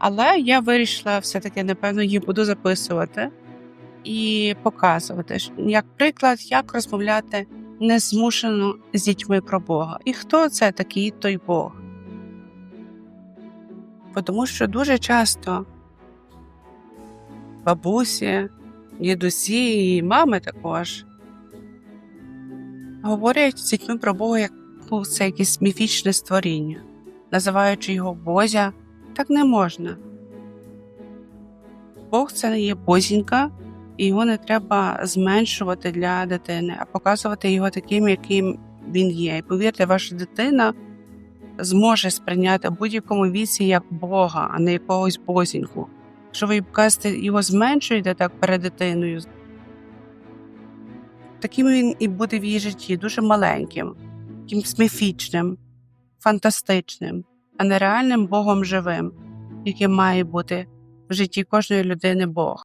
Але я вирішила все-таки, напевно, їх буду записувати і показувати, як приклад, як розмовляти незмушено з дітьми про Бога. І хто це такий той Бог? Бо Тому що дуже часто бабусі, дідусі і мами також говорять з дітьми про Бога, як ну, це якесь міфічне створіння, називаючи його Бозя, так не можна. Бог це є бозінька, і його не треба зменшувати для дитини, а показувати його таким, яким він є. І повірте, ваша дитина зможе сприйняти в будь-якому віці як Бога, а не якогось бозіньку. Якщо ви кажете, його зменшуєте так перед дитиною, таким він і буде в її житті, дуже маленьким, якимсь міфічним, фантастичним, а не реальним Богом живим, яким має бути в житті кожної людини Бог.